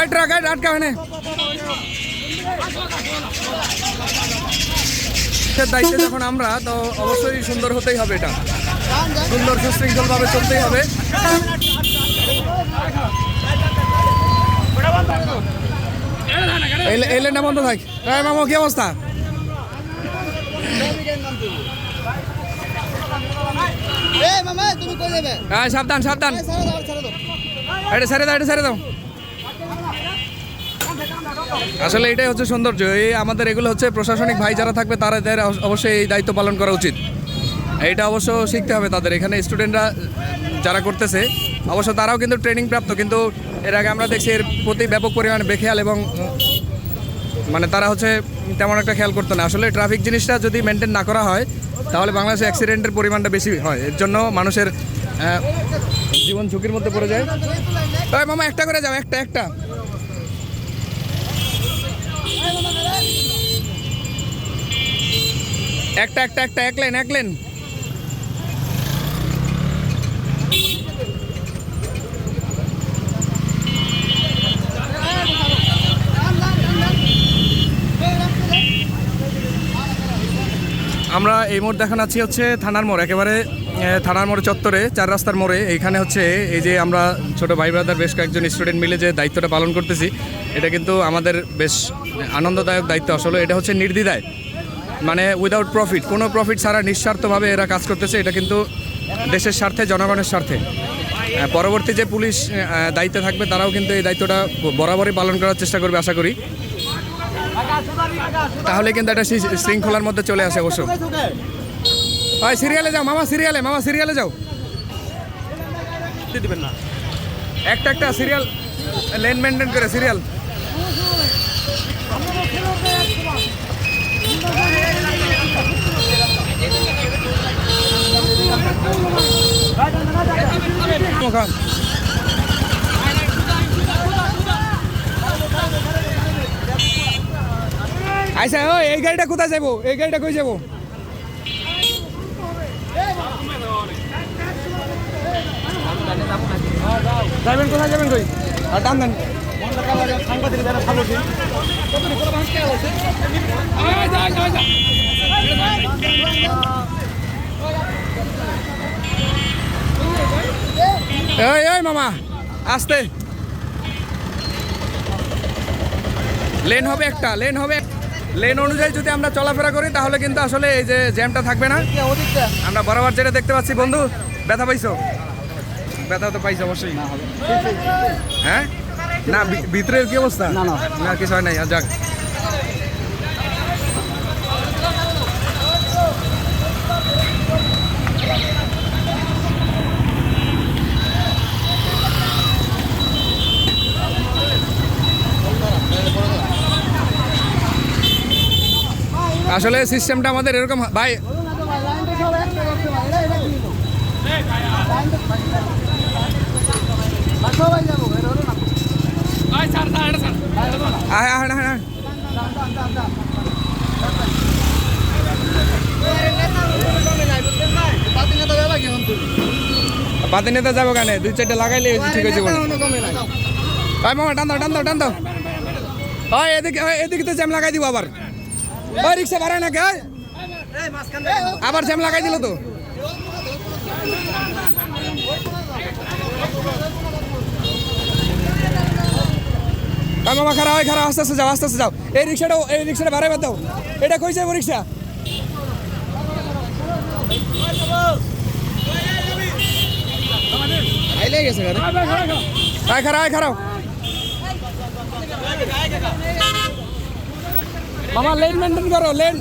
এই ট্রাক এই। আটকা হয় দায়িত্বে যখন আমরা, তো অবশ্যই সুন্দর হতেই হবে এটা। সুন্দর সুশৃঙ্খলভাবে চলতেই হবে। এই লেনটা বন্ধ থাক। মামা, কি অবস্থা? হ্যাঁ সাবধান সাবধান। এটা ছেড়ে দাও এটা ছেড়ে দাও। আসলে এটাই হচ্ছে সৌন্দর্য। এই আমাদের এগুলো হচ্ছে প্রশাসনিক ভাই যারা থাকবে তাদের অবশ্যই এই দায়িত্ব পালন করা উচিত। এটা অবশ্য শিখতে হবে তাদের। এখানে স্টুডেন্টরা যারা করতেছে অবশ্য তারাও কিন্তু ট্রেনিং প্রাপ্ত কিন্তু এর আগে আমরা দেখছি এর প্রতি ব্যাপক পরিমাণে বেখেয়াল এবং মানে তারা হচ্ছে তেমন একটা খেয়াল করতো না। আসলে ট্রাফিক জিনিসটা যদি মেনটেন না করা হয়, তাহলে বাংলাদেশে অ্যাক্সিডেন্টের পরিমাণটা বেশি হয়। এর জন্য মানুষের জীবন ঝুঁকির মধ্যে পড়ে যায়। ওই মামা, একটা করে যাও, একটা একটা। একটা একটা একটা, এক লেন এক লেন আমরা এই মোড় দেখানো আছি হচ্ছে থানার মোড়, একেবারে থানার মোড় চত্বরে, চার রাস্তার মোড়ে। এইখানে হচ্ছে এই যে আমরা ছোট ভাই ব্রাদার, বেশ কয়েকজন স্টুডেন্ট মিলে যে দায়িত্বটা পালন করতেছি, এটা কিন্তু আমাদের বেশ আনন্দদায়ক দায়িত্ব আসলে। এটা হচ্ছে নির্দ্বিধায়। মানে উইদাউট প্রফিট কোনো প্রফিট ছাড়া নিঃস্বার্থভাবে এরা কাজ করতেছে, এটা কিন্তু দেশের স্বার্থে, জনগণের স্বার্থে। পরবর্তী যে পুলিশ দায়িত্বে থাকবে, তারাও কিন্তু এই দায়িত্বটা বরাবরই পালন করার চেষ্টা করবে, আশা করি। তাহলে কিন্তু একটা শৃঙ্খলার মধ্যে চলে আসে অবশ্য। হয় সিরিয়ালে যাও, মামা সিরিয়ালে মামা সিরিয়ালে যাও। দিবেন না একটা একটা সিরিয়াল লেন মেনটেন করে সিরিয়াল খান আচ্ছা ও এই গাড়িটা কোথায় যাব এই গাড়িটা কই যাব যাবেন কোথায় যাবেন কই? আর টান দেন। মামা, আসতে। লেন হবে একটা, লেন হবে লেন অনুযায়ী যদি আমরা চলাফেরা করি তাহলে কিন্তু আসলে এই যে জ্যামটা থাকবে না। আমরা বরাবর যেটা দেখতে পাচ্ছি বন্ধু ব্যথা পাইছো? ব্যথা তো পাইছো অবশ্যই। হ্যাঁ? না ভিতরের কি অবস্থা? না, না। না কিছু হয় নাই যাক। আসলে সিস্টেমটা আমাদের এরকম ভাই, আয় আয় আয় আয়। পাতি নেতা যাব কেন? দুই চারটে লাগাইলে ঠিক হয়েছে ভাই, মামা, টান দাও টান দাও টান দাও। এদিকে এদিকে তো জ্যাম লাগাই দিব আবার। ওই রিক্সা বাড়ায় না কে আবার জ্যাম লাগাই দিল তো। মামা খারাপ ওই খারাপ আস্তে আস্তে যাও, আস্তে আস্তে যাও। এই রিক্সাটা এই রিক্সাটা ভাড়াই বাদ দাও এটা কই যাব রিক্সা? গেছে গাড়ি খারাপ খারাপ মামা লেন মেনটেন করো লেন